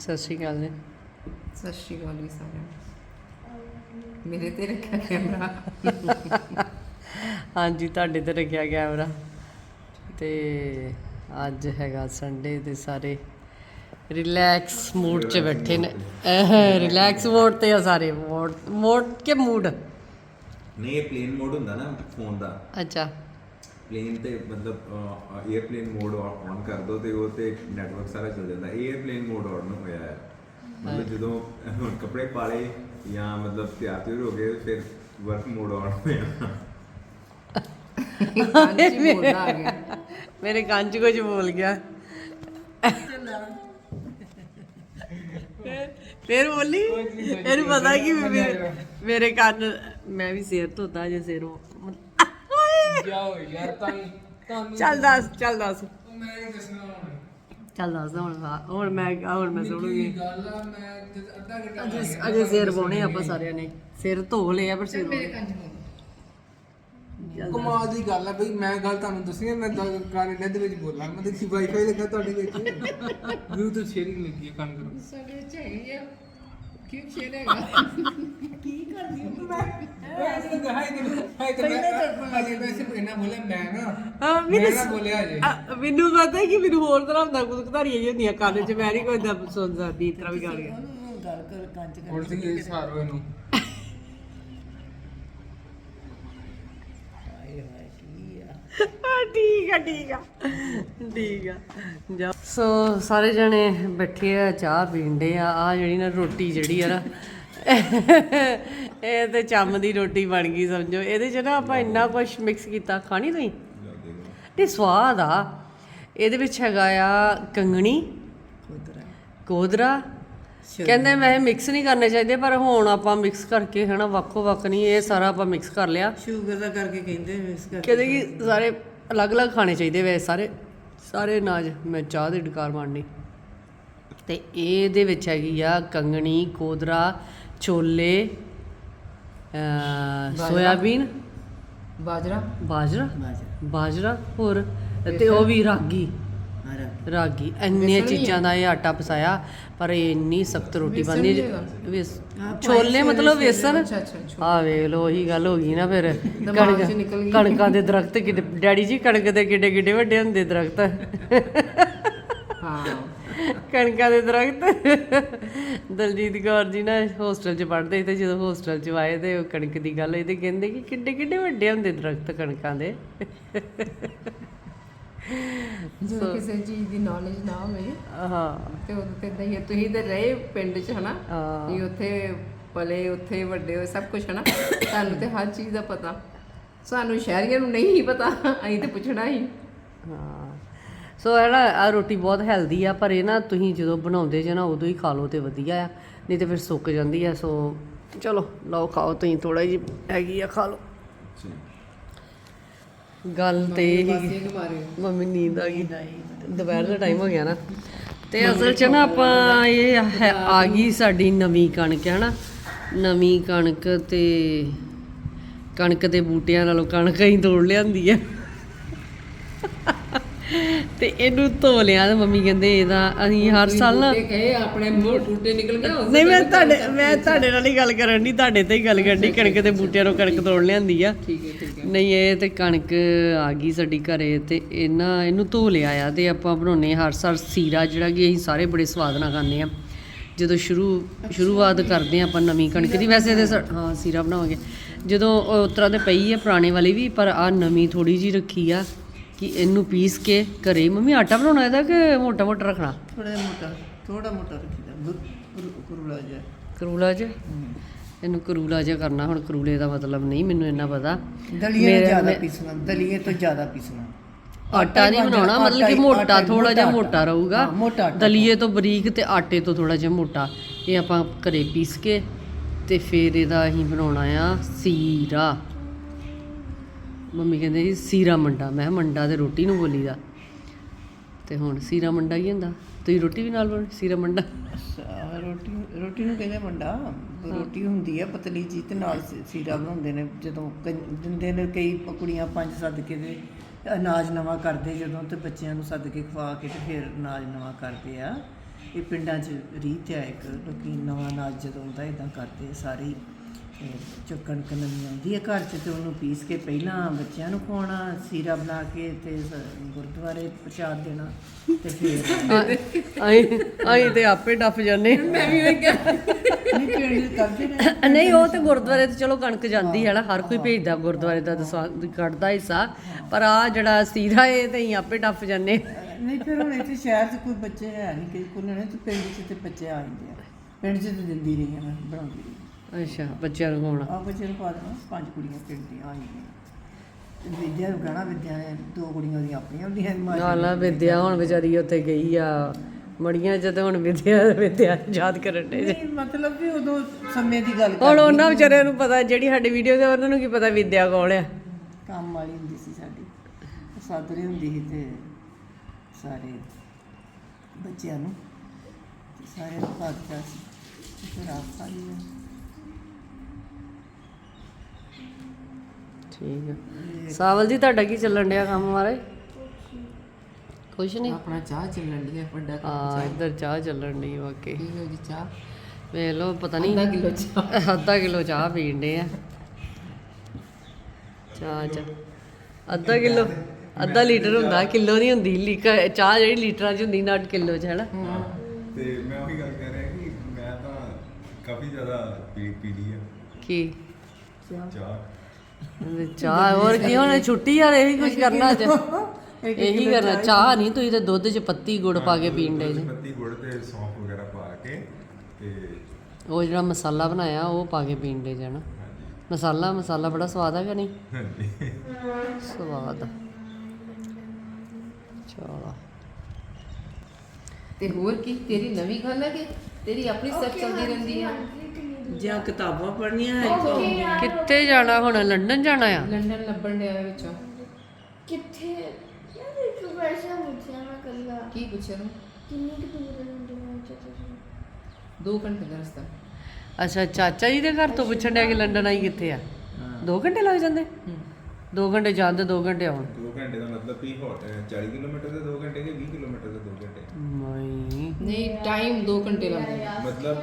ਸਤਿ ਸ਼੍ਰੀ ਅਕਾਲ ਜੀ। ਸਤਿ ਸ਼੍ਰੀ ਅਕਾਲ ਜੀ ਸਾਰਿਆਂ ਨੂੰ। ਮੇਰੇ ਤੇ ਰੱਖਿਆ ਕੈਮਰਾ। ਹਾਂਜੀ ਤੁਹਾਡੇ ਤੇ ਰੱਖਿਆ ਕੈਮਰਾ। ਤੇ ਅੱਜ ਹੈਗਾ ਸੰਡੇ ਤੇ ਸਾਰੇ ਰਿਲੈਕਸ ਮੂਡ 'ਚ ਬੈਠੇ ਨੇ। ਰਿਲੈਕਸ ਮੂਡ ਤੇ ਆ ਸਾਰੇ। ਮੂਡ ਮੂਡ ਕੇ ਮੂਡ ਨਹੀਂ ਇਹ ਪਲੇਨ ਮੋਡ ਹੁੰਦਾ ਨਾ ਫੋਨ ਦਾ। ਅੱਛਾ। ਪਲੇਨ ਤੇ ਮਤਲਬ 에ਅਰਪਲੇਨ ਮੋਡ ਆਨ ਕਰ ਦੋ ਤੇ ਉਹ ਤੇ ਨੈਟਵਰਕ ਸਾਰਾ ਚੱਲ ਜਾਂਦਾ। 에ਅਰਪਲੇਨ ਮੋਡ ਆਨ ਹੋਇਆ ਹੈ। ਮਤਲਬ ਜਦੋਂ ਹੁਣ ਕੱਪੜੇ ਪਾਲੇ ਜਾਂ ਮਤਲਬ ਤਿਆਰ ਤਿਉਰ ਹੋ ਗਏ ਫਿਰ ਵਰਕ ਮੋਡ ਆਨ ਹੋਇਆ। ਮੇਰੇ ਕੰਨ 'ਚ ਕੁਝ ਬੋਲ ਗਿਆ। ਫਿਰ- ਬੋਲੀ? ਇਹਨੂੰ ਪਤਾ ਕਿ ਮੇਰੇ- ਮੇਰੇ ਕੰਨ ਮੈਂ ਵੀ ਸਿਰ ਧੋਤਾ ਜੇ ਸਿਰ। ਜਾਓ ਯਾਰ ਤਾਂ ਤੁਹਾਨੂੰ ਚੱਲ ਦੱਸ ਚੱਲ ਦੱਸ। ਮੈਂ ਨਹੀਂ ਦੱਸਣਾ ਹੁਣ। ਚੱਲ ਦੱਸ ਹੁਣ ਹਾਂ, ਹੁਣ ਮੈਂ ਹੁਣ ਮੈਂ ਸੁਣੂਗੀ। ਕੀ ਗੱਲ ਆ ਮੈਂ ਤੇ ਅੱਧਾ ਘੰਟਾ ਅਜੇ ਅਜੇ ਸਿਰ ਪਾਉਣੇ ਆਪਾਂ ਸਾਰਿਆਂ ਨੇ। ਸਿਰ ਧੋ ਲਏ ਆ ਪਰ ਸਿਰ ਮੇਰੇ ਕੰਨ ਚ ਕਮਾਲ ਦੀ ਗੱਲ ਆ ਬਈ ਮੈਂ ਗੱਲ ਤੁਹਾਨੂੰ ਦੱਸੀ ਆ, ਮੈਂ ਗੱਲ ਕਾਰ ਇਹਨਾਂ ਦੇ ਵਿੱਚ ਬੋਲਾਂ ਮੈਂ ਦੇਖੀ ਵਾਈਫਾਈ ਲੱਗਾ ਤੁਹਾਡੇ ਵਿੱਚ। ਬਲੂਟੁੱਥ ਸ਼ੇਅਰਿੰਗ ਲੱਗੀ ਹੈ ਕੰਨ ਕਰੋ। ਸਾਡੇ ਚਾਹੀਏ ਆ। ਕਿਉਂ ਛੇੜੇਗਾ ਵੈਸੇ ਤਾਂ ਹਾਈ ਤੇ ਹਾਈ ਤੇ ਮੈਂ ਅਜੇ ਵੈਸੇ ਇਹਨਾਂ ਬੋਲਿਆ ਮੈਂ ਨਾ ਹਾਂ ਮੈਂ ਮੈਨੂੰ ਨਾ ਬੋਲਿਆ ਅਜੇ ਆ, ਮੈਨੂੰ ਪਤਾ ਕਿ ਮੈਨੂੰ ਹੋਰ ਤਰ੍ਹਾਂ ਦਾ ਕੁਝ ਘਧਾਰੀਆਂ ਹੀ ਹੁੰਦੀਆਂ ਕੰਨ 'ਚ। ਮੈਂ ਨਹੀਂ ਕੋਈ ਦਾ ਸੁਣਦਾ ਦੀ ਤਰ੍ਹਾਂ ਵੀ ਕਰ ਗਿਆ ਹੁਣ ਸੀ ਇਹ ਸਾਰੋ ਇਹਨੂੰ। ਹਾਂ, ਠੀਕ ਆ ਠੀਕ ਆ। ਠੀਕ ਆ। ਜਾ। ਸੋ ਸਾਰੇ ਜਣੇ ਬੈਠੇ ਆ ਚਾਹ ਪੀਂਦੇ ਆ। ਆ ਜਿਹੜੀ ਨਾ ਰੋਟੀ ਜਿਹੜੀ ਆ ਨਾ ਇਹ ਤੇ ਚੰਮ ਦੀ ਰੋਟੀ ਬਣ ਗਈ ਸਮਝੋ। ਇਹਦੇ 'ਚ ਨਾ ਆਪਾਂ ਇੰਨਾ ਕੁਝ ਮਿਕਸ ਕੀਤਾ। ਖਾਣੀ ਤੁਸੀਂ? ਤੇ ਸਵਾਦ ਆ। ਇਹਦੇ ਵਿੱਚ ਹੈਗਾ ਆ ਕੰਗਣੀ ਕੋਦਰਾ ਕਹਿੰਦੇ ਮੈਂ ਮਿਕਸ ਨਹੀਂ ਕਰਨੇ ਚਾਹੀਦੇ ਪਰ ਹੁਣ ਆਪਾਂ ਮਿਕਸ ਕਰਕੇ ਹਨਾ ਵੱਖੋ ਵੱਖ ਨਹੀਂ ਇਹ ਸਾਰਾ ਆਪਾਂ ਮਿਕਸ ਕਰ ਲਿਆ। ਸ਼ੂਗਰ ਦਾ ਕਰਕੇ ਕਹਿੰਦੇ ਮਿਕਸ ਕਰ ਕਹਿੰਦੇ ਕਿ ਸਾਰੇ ਅਲੱਗ-ਅਲੱਗ ਖਾਣੇ ਚਾਹੀਦੇ ਵੇ ਸਾਰੇ ਸਾਰੇ ਨਾਜ ਮੈਂ ਚਾਹ ਦੀ ਡਕਾਰ ਮਾਰਨੀ ਤੇ ਇਹਦੇ ਵਿੱਚ ਹੈਗੀ ਆ ਕੰਗਣੀ ਕੋਦਰਾ ਛੋਲੇ ਸੋਇਆਬੀਨ। ਬਾਜਰਾ। ਬਾਜਰਾ? ਬਾਜਰਾ। ਹੋਰ? ਤੇ ਉਹ ਵੀ ਰਾਗੀ। ਰਾਗੀ। ਇੰਨੀਆਂ ਚੀਜ਼ਾਂ ਦਾ ਇਹ ਆਟਾ ਪਸਾਇਆ ਪਰ ਇਹ ਇੰਨੀ ਸਖਤ ਰੋਟੀ ਬਣਦੀ ਛੋਲੇ ਮਤਲਬ ਵੇਸਣ? ਆ ਵੇਖ ਲੋ ਉਹੀ ਗੱਲ ਹੋ ਗਈ ਨਾ ਫਿਰ। ਕਣਕਾਂ ਦੇ ਦਰਖਤ ਕਿੱਡੇ ਡੈਡੀ ਜੀ ਕਣਕ ਦੇ ਕਿੱਡੇ ਕਿੱਡੇ ਵੱਡੇ ਹੁੰਦੇ ਦਰਖਤ? ਹਾਂ। ਕਣਕਾਂ ਦੇ ਦਰਖਤ? ਦਲਜੀਤ ਕੌਰ ਜੀ ਨਾ ਹੋਸਟਲ 'ਚ ਪੜ੍ਹਦੇ ਸੀ ਤੇ ਜਦੋਂ ਹੋਸਟਲ 'ਚ ਆਏ ਤੇ ਉਹ ਕਣਕ ਦੀ ਗੱਲ ਹੋਈ ਤੇ ਕਹਿੰਦੇ ਕਿ ਕਿੱਡੇ ਕਿੱਡੇ ਵੱਡੇ ਹੁੰਦੇ ਦਰਖਤ ਕਣਕਾਂ ਦੇ? ਜਦੋਂ ਕਿਸੇ ਚੀਜ਼ ਦੀ ਨੌਲੇਜ ਨਾ ਹੋਵੇ ਹਾਂ। ਤੇ ਉਦੋਂ ਤੇ ਇਦਾਂ ਹੀ ਹੈ। ਤੁਸੀਂ ਤੇ ਰਹੇ ਪਿੰਡ 'ਚ ਹਨਾ? ਹਾਂ। ਵੀ ਉੱਥੇ ਪਲੇ ਉੱਥੇ ਵੱਡੇ ਹੋਏ ਸਭ ਕੁਝ ਹਨਾ? ਤੁਹਾਨੂੰ ਤੇ ਹਰ ਚੀਜ਼ ਦਾ ਪਤਾ। ਸਾਨੂੰ ਸ਼ਹਿਰੀਆਂ ਨੂੰ ਨਹੀਂ ਪਤਾ ਅਸੀਂ ਤੇ ਪੁੱਛਣਾ ਹੀ। ਹਾਂ। ਸੋ ਇਹ ਨਾ ਆ ਰੋਟੀ ਬਹੁਤ ਹੈਲਦੀ ਆ ਪਰ ਇਹ ਨਾ ਤੁਸੀਂ ਜਦੋਂ ਬਣਾਉਂਦੇ ਜੇ ਨਾ ਉਦੋਂ ਹੀ ਖਾ ਲਓ ਤੇ ਵਧੀਆ ਆ। ਨਹੀਂ ਤੇ ਫਿਰ ਸੁੱਕ ਜਾਂਦੀ ਆ ਸੋ ਚਲੋ ਲਓ ਖਾਓ ਤੁਸੀਂ ਥੋੜਾ ਜਿਹੀ ਹੈਗੀ ਆ ਖਾ ਲਓ। ਗੱਲ ਤੇ ਹੀ ਮੰਮੀ ਨੀਂਦ ਆ ਗਈ। ਦੁਪਹਿਰ ਦਾ ਟਾਈਮ ਹੋ ਗਿਆ ਨਾ। ਤੇ ਅਸਲ 'ਚ ਨਾ ਆਪਾਂ ਇਹ ਹੈ- ਆ ਗਈ ਸਾਡੀ ਨਵੀਂ ਕਣਕ ਹੈ ਨਾ? ਨਵੀਂ ਕਣਕ ਤੇ ਕਣਕ ਦੇ ਬੂਟਿਆਂ ਨਾਲੋਂ ਕਣਕ ਹੀ ਤੋੜ ਲਿਆਂਦੀ ਆ। ਤੇ ਇਹਨੂੰ ਧੋ ਲਿਆ ਤੇ ਮੰਮੀ ਕਹਿੰਦੇ ਇਹਦਾ ਅਸੀਂ ਹਰ ਸਾਲ ਨਾ ਕਹੇ ਆਪਣੇ ਮੂੰਹ ਟੂਟੇ ਨਿਕਲ ਗਏ ਨਹੀਂ ਮੈਂ ਤੁਹਾਡੇ ਮੈਂ ਤੁਹਾਡੇ ਨਾਲ ਹੀ ਗੱਲ ਕਰਨ ਦੀ ਤੁਹਾਡੇ ਤੇ ਹੀ ਗੱਲ ਕਰਨੀ ਕਣਕ ਦੇ ਬੂਟਿਆਂ ਨੂੰ ਕਣਕ ਤੋੜ ਲਿਆਂਦੀ ਆ। ਠੀਕ ਹੈ। ਨਹੀਂ ਇਹ ਤੇ ਕਣਕ ਆ ਗਈ ਸਾਡੀ ਘਰੇ ਤੇ ਇਹਨਾਂ ਇਹਨੂੰ ਧੋ ਲਿਆ ਆ ਤੇ ਆਪਾਂ ਬਣਾਉਨੇ ਹਰ ਸਾਲ ਸੀਰਾ ਜਿਹੜਾ ਕਿ ਅਸੀਂ ਸਾਰੇ ਬੜੇ ਸਵਾਦ ਨਾਲ ਖਾਂਦੇ ਆ ਜਦੋਂ ਸ਼ੁਰੂ ਸ਼ੁਰੂਆਤ ਕਰਦੇ ਆ ਆਪਾਂ ਨਵੀਂ ਕਣਕ ਦੀ ਵੈਸੇ ਤੇ ਹਾਂ ਸੀਰਾ ਬਣਾਵਾਂਗੇ। ਜਦੋਂ ਉਸ ਤਰ੍ਹਾਂ ਤੇ ਪਈ ਆ ਪੁਰਾਣੇ ਵਾਲੀ ਵੀ ਪਰ ਆ ਨਵੀਂ ਥੋੜੀ ਜੀ ਰੱਖੀ ਆ ਕਿ ਇਹਨੂੰ ਪੀਸ ਕੇ ਘਰੇ ਮੰਮੀ ਆਟਾ ਬਣਾਉਣਾ ਇਹਦਾ ਕਿ ਮੋਟਾ ਮੋਟਾ ਰੱਖਣਾ? ਥੋੜਾ ਜਿਹਾ ਮੋਟਾ ਥੋੜਾ ਮੋਟਾ ਰੱਖੀਦਾ ਕੁਰੂਲਾ ਜਿਹਾ। ਕਰੂਲਾ ਚ ਇਹਨੂੰ ਕਰੂਲਾ ਜਿਹਾ ਕਰਨਾ ਹੁਣ ਕਰੂਲੇ ਦਾ ਮਤਲਬ ਨਹੀਂ ਮੈਨੂੰ ਇੰਨਾ ਪਤਾ। ਦਲੀਏ ਨੂੰ ਜ਼ਿਆਦਾ ਪੀਸਣਾ ਦਲੀਏ ਤੋਂ ਜ਼ਿਆਦਾ ਪੀਸਣਾ। ਆਟਾ ਨਹੀਂ ਬਣਾਉਣਾ ਮਤਲਬ ਕਿ ਮੋਟਾ ਥੋੜਾ ਜਿਹਾ ਮੋਟਾ ਰਹੂਗਾ। ਹਾਂ, ਮੋਟਾ ਆਟਾ। ਦਲੀਏ ਤੋਂ ਬਰੀਕ ਤੇ ਆਟੇ ਤੋਂ ਥੋੜਾ ਜਿਹਾ ਮੋਟਾ। ਇਹ ਆਪਾਂ ਘਰੇ ਪੀਸ ਕੇ ਤੇ ਫਿਰ ਇਹਦਾ ਅਸੀਂ ਬਣਾਉਣਾ ਆ ਸੀਰਾ। ਮੰਮੀ ਕਹਿੰਦੇ ਸੀਰਾ ਮੰਡਾ। ਮੈਂ ਕਿਹਾ ਮੰਡਾ ਤੇ ਰੋਟੀ ਨੂੰ ਬੋਲੀਦਾ। ਤੇ ਹੁਣ ਸੀਰਾ ਮੰਡਾ ਹੀ ਹੁੰਦਾ। ਤੁਸੀਂ ਰੋਟੀ ਵੀ ਨਾਲ ਬਣ ਸੀਰਾ ਮੰਡਾ? ਅੱਛਾ, ਰੋਟੀ ਰੋਟੀ ਨੂੰ ਕਹਿੰਦੇ ਮੰਡਾ? ਰੋਟੀ ਹੁੰਦੀ ਹੈ ਪਤਲੀ ਜੀ ਤੇ ਨਾਲ ਸੀ- ਸੀਰਾ ਬਣਾਉਂਦੇ ਨੇ। ਜਦੋਂ ਕਈ- ਦਿੰਦੇ ਨੇ ਕਈ ਕੁੜੀਆਂ ਪੰਜ ਸੱਦ ਕੇ ਅਨਾਜ ਨਵਾਂ ਕਰਦੇ ਜਦੋਂ ਤੇ ਬੱਚਿਆਂ ਨੂੰ ਸੱਦ ਕੇ ਖਵਾ ਕੇ ਤੇ ਫਿਰ ਅਨਾਜ ਨਵਾਂ ਕਰਦੇ ਆ। ਇਹ ਪਿੰਡਾਂ 'ਚ ਰੀਤ ਹੈ ਇੱਕ ਲੋਕੀ ਨਵਾਂ ਅਨਾਜ ਜਦੋਂ ਆਉਂਦਾ ਇਦਾਂ ਕਰਦੇ ਆ ਸਾਰੇ ਕਣਕ ਨਵੀਂ ਆਉਂਦੀ ਹੈ ਘਰ 'ਚ ਤੇ ਉਹਨੂੰ ਪੀਸ ਕੇ ਪਹਿਲਾਂ ਬੱਚਿਆਂ ਨੂੰ ਖਵਾਉਣਾ ਸੀਰਾ ਬਣਾ ਕੇ ਤੇ ਸ- ਗੁਰਦੁਆਰੇ ਪ੍ਰਸ਼ਾਦ ਦੇਣਾ ਤੇ ਫਿਰ ਆਈ ਆਈ ਤੇ ਆਪੇ ਡੱਫ ਜਾਂਦੇ ਮੈਂ ਵੀ ਉਹੀ ਕਿਹਾ। ਨਹੀਂ ਪਿੰਡ 'ਚ ਕਰਦੇ ਨੇ? ਨਹੀਂ ਉਹ ਤੇ ਗੁਰਦੁਆਰੇ ਤੇ ਚਲੋ ਕਣਕ ਜਾਂਦੀ ਹੈ ਨਾ ਹਰ ਕੋਈ ਭੇਜਦਾ ਗੁਰਦੁਆਰੇ ਦਾ ਦਸਵਾ- ਕੱਢਦਾ ਹਿੱਸਾ ਪਰ ਆ ਜਿਹੜਾ ਸੀਰਾ ਇਹ ਤੇ ਅਸੀਂ ਆਪੇ ਡੱਫ ਜਾਂਦੇ ਨਹੀਂ ਫਿਰ ਹੁਣ ਇੱਥੇ ਸ਼ਹਿਰ 'ਚ ਕੋਈ ਬੱਚੇ ਹੈ ਨਹੀਂ ਕਿ ਕੋਈ ਨਹੀਂ ਤੇ ਪਿੰਡ 'ਚ ਤੇ ਬੱਚੇ ਆ ਜਾਂਦੇ ਆ। ਪਿੰਡ 'ਚ ਤੇ ਦਿੰਦੀ ਰਹੀ ਆ ਮੈਂ ਬਣਾਉਂਦੀ ਰਹੀ ਅੱਛਾ ਬੱਚਿਆਂ ਨੂੰ ਖਵਾਉਣਾ? ਆ ਬੱਚੇ ਨੂੰ ਪਾ ਦੇਣਾ। ਪੰਜ ਕੁੜੀਆਂ ਪਿੰਡ ਦੀਆਂ ਆ ਜਾਂਦੀਆਂ ਤੇ ਵਿਦਿਆ ਨੂੰ ਕਹਿਣਾ ਵਿਦਿਆ ਨੇ ਦੋ ਕੁੜੀਆਂ ਉਹਦੀਆਂ ਆਪਣੀਆਂ ਹੁੰਦੀਆਂ ਨੇ ਮਾਂ ਨਾਲਾ ਵਿਦਿਆ ਹੁਣ ਵਿਚਾਰੀ ਉੱਥੇ ਗਈ ਆ। ਮੜੀਆਂ ਜਦੋਂ ਹੁਣ ਵਿਦਿਆ ਵਿਦਿਆ ਯਾਦ ਕਰਨ ਦੇ ਨਹੀਂ ਮਤਲਬ ਵੀ ਉਦੋਂ ਸਮੇਂ ਦੀ ਗੱਲ ਹੁਣ ਉਹਨਾਂ ਵਿਚਾਰਿਆਂ ਨੂੰ ਪਤਾ ਜਿਹੜੀ ਸਾਡੀ ਵੀਡੀਓ ਤੇ ਉਹਨਾਂ ਨੂੰ ਕੀ ਪਤਾ ਵਿਦਿਆ ਕੌਣ ਆ। ਕੰਮ ਵਾਲੀ ਹੁੰਦੀ ਸੀ ਸਾਡੀ। ਸਾਦਰੇ ਹੁੰਦੀ ਸੀ ਤੇ ਸਾਰੇ ਬੱਚਿਆਂ ਨੂੰ ਸਾਰੇ ਨੂੰ ਪਾ ਦਿੱਤਾ ਸੀ ਫਿਰ ਆਪ ਖਾ ਠੀਕ ਆ। ਸਾਵਲ ਜੀ ਤੁਹਾਡਾ ਕੀ ਚੱਲਣ ਡਿਆ ਕੰਮ ਮਾਰੇ ਕੁਛ ਨਹੀਂ। ਆਪਣਾ ਚਾਹ ਚੱਲਣ ਦੀ ਹੈ ਵੱਡਾ ਆ ਇੱਧਰ ਚਾਹ ਚੱਲਣ ਡਈ ਵਾਕਈ ਕੀ ਹੋ ਜੀ ਚਾਹ? ਵੇਖ ਲਓ ਪਤਾ ਨਹੀਂ। ਅੱਧਾ ਕਿਲੋ ਚਾਹ। ਅੱਧਾ ਕਿਲੋ ਚਾਹ ਪੀਣ ਡੇ ਆ। ਚਾਹ ਚ। ਅੱਧਾ ਕਿਲੋ ਅੱਧਾ ਲੀਟਰ ਹੁੰਦਾ ਕਿਲੋ ਨਹੀਂ ਹੁੰਦੀ। ਲੀਕਾ ਚਾਹ ਜਿਹੜੀ ਲੀਟਰਾਂ ਚ ਹੁੰਦੀ ਨਾ ਕਿਲੋ ਚ ਹੈਨਾ? ਤੇ ਮੈਂ ਉਹੀ ਗੱਲ ਕਰ ਰਿਹਾ ਕਿ ਮੈਂ ਤਾਂ ਕਾਫੀ ਜ਼ਿਆਦਾ ਪੀ ਪੀ ਲਈ ਆ। ਕੀ? ਚਾਹ। ਚਾਹ ਹੋਰ ਕੀ ਹੁਣ ਛੁੱਟੀ ਯਾਰ ਇਹੀ ਕੁਝ ਕਰਨਾ ਅੱਜ ਇਹੀ ਕਰਨਾ ਚਾਹ? ਨਹੀਂ ਤੁਸੀਂ ਤੇ ਦੁੱਧ ਚ ਪੱਤੀ ਗੁੜ ਪਾ ਕੇ ਪੀਣ ਡੇ ਦੁੱਧ, ਪੱਤੀ ਗੁੜ ਤੇ ਸੌਂਫ ਵਗੈਰਾ ਪਾ ਕੇ ਤੇ ਉਹ ਜਿਹੜਾ ਮਸਾਲਾ ਬਣਾਇਆ ਉਹ ਪਾ ਕੇ ਪੀਣ ਡੇ ਜਾਣਾ ਮਸਾਲਾ ਮਸਾਲਾ ਬੜਾ ਸਵਾਦ ਆ ਕਿ ਨਹੀਂ? ਹਾਂਜੀ। ਸਵਾਦ ਆ। ਚਲੋ। ਤੇ ਹੋਰ ਕੀ ਤੇਰੀ ਨਵੀਂ ਗੱਲ ਹੈ ਕਿ? ਤੇਰੀ ਆਪਣੀ ਸਰਚ ਚੱਲਦੀ ਰਹਿੰਦੀ ਹੈ ਜਾਂ ਕਿਤਾਬਾਂ ਪੜ੍ਹਨੀਆਂ ਹੈ ਕਿੱਥੇ ਜਾਣਾ ਹੁਣ? ਲੰਡਨ ਜਾਣਾ ਆ? ਲੰਡਨ ਲੱਭਣ ਡਿਆ ਵਿੱਚੋਂ। ਕਿੱਥੇ? ਯਾਰ ਇੱਕ ਵੈਸਾ ਪੁੱਛਿਆ ਮੈਂ ਕੱਲਾ ਕੀ ਪੁੱਛਿਆ ਤੂੰ? ਕਿੰਨੀ ਕੁ ਦੂਰ ਹੈ ਲੰਡਨ ਵਿੱਚ ਤੁਸੀਂ? 2 ਘੰਟੇ ਦਾ ਰਸਤਾ। ਅੱਛਾ ਚਾਚਾ ਜੀ ਦੇ ਘਰ ਤੋਂ ਪੁੱਛਣ ਡਿਆ ਕਿ ਲੰਡਨ ਆਈ ਕਿੱਥੇ ਆ? 2 ਘੰਟੇ ਲੱਗ ਜਾਂਦੇ? 2 ਘੰਟੇ ਜਾਂਦੇ 2 ਘੰਟੇ ਆਉਣ। 2 ਘੰਟੇ ਦਾ ਮਤਲਬ ਵੀ ਹੌਟ 40 ਕਿਲੋਮੀਟਰ ਦੇ 2 ਘੰਟੇ ਕਿ 20 ਕਿਲੋਮੀਟਰ ਦੇ 2 ਘੰਟੇ? ਨਹੀਂ। ਨਹੀਂ ਟਾਈਮ 2 ਘੰਟੇ ਲੱਗਦੇ। ਨੇ। ਮਤਲਬ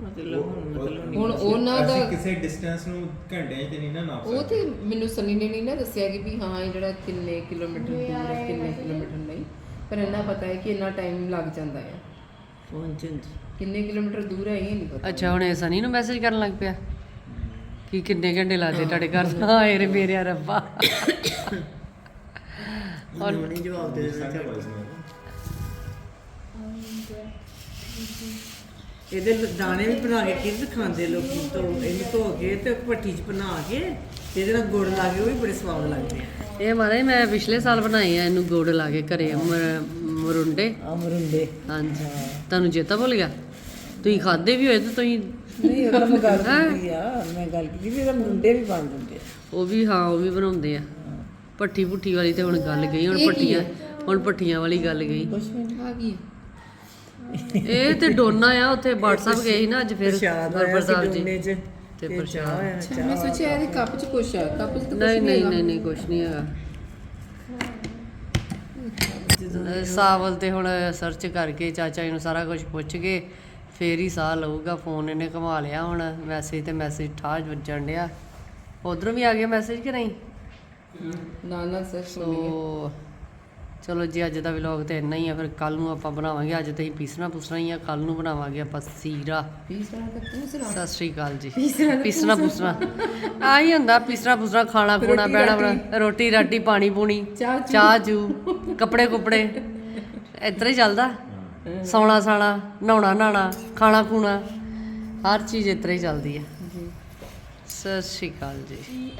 ਮਤਲਬ ਹੁਣ ਮਤਲਬ ਹੁਣ ਉਹਨਾਂ ਦਾ ਅਸੀਂ ਕਿਸੇ ਡਿਸਟੈਂਸ ਨੂੰ ਘੰਟਿਆਂ 'ਚ ਨਹੀਂ ਨਾ ਨਾਪ ਉਹ ਤੇ ਮੈਨੂੰ ਸਨੀ ਨੇ ਨਹੀਂ ਨਾ ਦੱਸਿਆ ਕਿ ਵੀ ਹਾਂ ਇਹ ਜਿਹੜਾ ਕਿੰਨੇ ਕਿਲੋਮੀਟਰ ਦੂਰ ਹੈ ਕਿੰਨੇ ਕਿਲੋਮੀਟਰ ਨਹੀਂ। ਪਰ ਇੰਨਾ ਪਤਾ ਹੈ ਕਿ ਇੰਨਾ ਟਾਈਮ ਲੱਗ ਜਾਂਦਾ ਹੈ ਪਹੁੰਚਣ 'ਚ ਕਿੰਨੇ ਕਿਲੋਮੀਟਰ ਦੂਰ ਹੈ ਇਹ ਨਹੀਂ ਪਤਾ। ਅੱਛਾ ਹੁਣ ਇਹ ਸਨੀ ਨੂੰ ਮੈਸੇਜ ਕਰਨ ਲੱਗ ਪਿਆ ਕਿ ਕਿੰਨੇ ਘੰਟੇ ਲੱਗਦੇ ਤੁਹਾਡੇ ਘਰ? ਹਾਏ ਰੇ ਮੇਰੇ ਰੱਬਾ। ਔਰ ਨਹੀਂ ਜਵਾਬ ਦੇ ਸਾਡੇ voice mail। ਇਹਦੇ ਦਾਣੇ ਵੀ ਬਣਾ ਕੇ ਕਿਰਤ ਖਾਂਦੇ ਲੋਕੀ ਤੋਂ ਇਹਨੂੰ ਧੋ ਕੇ ਤੇ ਭੱਠੀ 'ਚ ਬਣਾ ਕੇ ਤੇ ਇਹਦੇ ਨਾਲ ਗੁੜ ਲਾ ਕੇ ਉਹ ਵੀ ਬੜੇ ਸਵਾਦ ਲੱਗਦੇ ਆ। ਇਹ ਮਾਰੇ ਮੈਂ ਪਿਛਲੇ ਸਾਲ ਬਣਾਏ ਆ ਇਹਨੂੰ ਗੁੜ ਲਾ ਕੇ ਘਰੇ ਮਰ- ਮਰੁੰਡੇ। ਅਮਰੁੰਡੇ ਹਾਂਜੀ। ਤੁਹਾਨੂੰ ਚੇਤਾ ਭੁੱਲ ਗਿਆ? ਤੁਸੀਂ ਖਾਦੇ ਵੀ ਹੋਏ ਤੇ ਤੁਸੀਂ ਨਹੀਂ ਉਹਦਾ ਮੈਂ ਗੱਲ ਕੀਤੀ ਆ ਮੈਂ ਗੱਲ ਕੀਤੀ ਵੀ ਇਹਦਾ ਮੁੰਡੇ ਵੀ ਬਣ ਦਿੰਦੇ ਆ। ਉਹ ਵੀ ਹਾਂ ਉਹ ਵੀ ਬਣਾਉਂਦੇ ਆ। ਪੱਠੀ ਪੁੱਠੀ ਵਾਲੀ ਤੇ ਹੁਣ ਗੱਲ ਗਈ ਹੁਣ ਪੱਟੀਆਂ ਹੁਣ ਪੱਠੀਆਂ ਵਾਲੀ ਗੱਲ ਗਈ। ਆ ਗਈ ਇਹ ਤੇ ਡੋਨਾ ਆ ਉੱਥੇ WhatsApp ਗਏ ਸੀ ਨਾ ਅੱਜ ਫਿਰ ਪ੍ਰਸ਼ਾਦ ਆਇਆ ਸੀ ਗੁਰਪ੍ਰਤਾਪ ਡੋਨੇ ਜੀ ਤੇ ਪ੍ਰਸ਼ਾਦ। ਅੱਛਾ ਮੈਂ ਸੋਚਿਆ ਇਹਦੇ ਕੱਪ 'ਚ ਕੁਛ ਆ ਕੱਪ 'ਚ ਤਾਂ ਕੁਛ ਨਹੀਂ ਨਹੀਂ। ਨਹੀਂ ਨਹੀਂ ਕੁਛ ਨਹੀਂ ਹੈਗਾ। ਸਾਵਲ ਤੇ ਹੁਣ ਸਰਚ ਕਰਕੇ ਚਾਚਾ ਜੀ ਨੂੰ ਸਾਰਾ ਕੁਝ ਪੁੱਛ ਕੇ ਫੇਰ ਹੀ ਸਾਹ ਲਊਗਾ ਫੋਨ ਇਹਨੇ ਘੁਮਾ ਲਿਆ ਹੁਣ ਮੈਸੇਜ ਤੇ ਮੈਸੇਜ ਠਾਜ ਵੱਜਣ ਡਿਆ। ਉਧਰੋਂ ਵੀ ਆ ਗਿਆ ਮੈਸੇਜ ਕਿ ਨਹੀਂ? ਨਾਲ ਨਾਲ ਸਰ ਸੋ ਚਲੋ ਜੀ ਅੱਜ ਦਾ ਵਲੌਗ ਤੇ ਇੰਨਾ ਹੀ ਆ ਫਿਰ ਕੱਲ ਨੂੰ ਆਪਾਂ ਬਣਾਵਾਂਗੇ ਅੱਜ ਤੇ ਹੀ ਪੀਸਣਾ ਪੁਸਣਾ ਹੀ ਆ ਕੱਲ ਨੂੰ ਬਣਾਵਾਂਗੇ ਆਪਾਂ ਸੀਰਾ। ਪੀਸ ਰਹਾ ਤਾਂ ਤੂੰ ਸੁਣਾ ਸਤਿ ਸ਼੍ਰੀ ਅਕਾਲ ਜੀ। ਪੀਸਣਾ ਪੁਸਣਾ ਆਹੀ ਹੁੰਦਾ ਪੀਸਣਾ ਪੁਸਣਾ ਖਾਣਾ ਖੂਣਾ ਬਹਿਣਾ ਬਣਾ ਰੋਟੀ ਰਾਟੀ ਪਾਣੀ ਪੂਣੀ ਚਾਹ ਚੂ। ਕੱਪੜੇ ਕੁਪੜੇ। ਇਤਰਾ ਹੀ ਚੱਲਦਾ। ਸੌਣਾ ਸਾਣਾ ਨਹਾਉਣਾ ਨਹਾਣਾ ਖਾਣਾ ਖੂਣਾ ਹਰ ਚੀਜ਼ ਇਤਰਾ ਹੀ ਚੱਲਦੀ ਹੈ ਸਤਿ ਸ਼੍ਰੀ ਅਕਾਲ ਜੀ।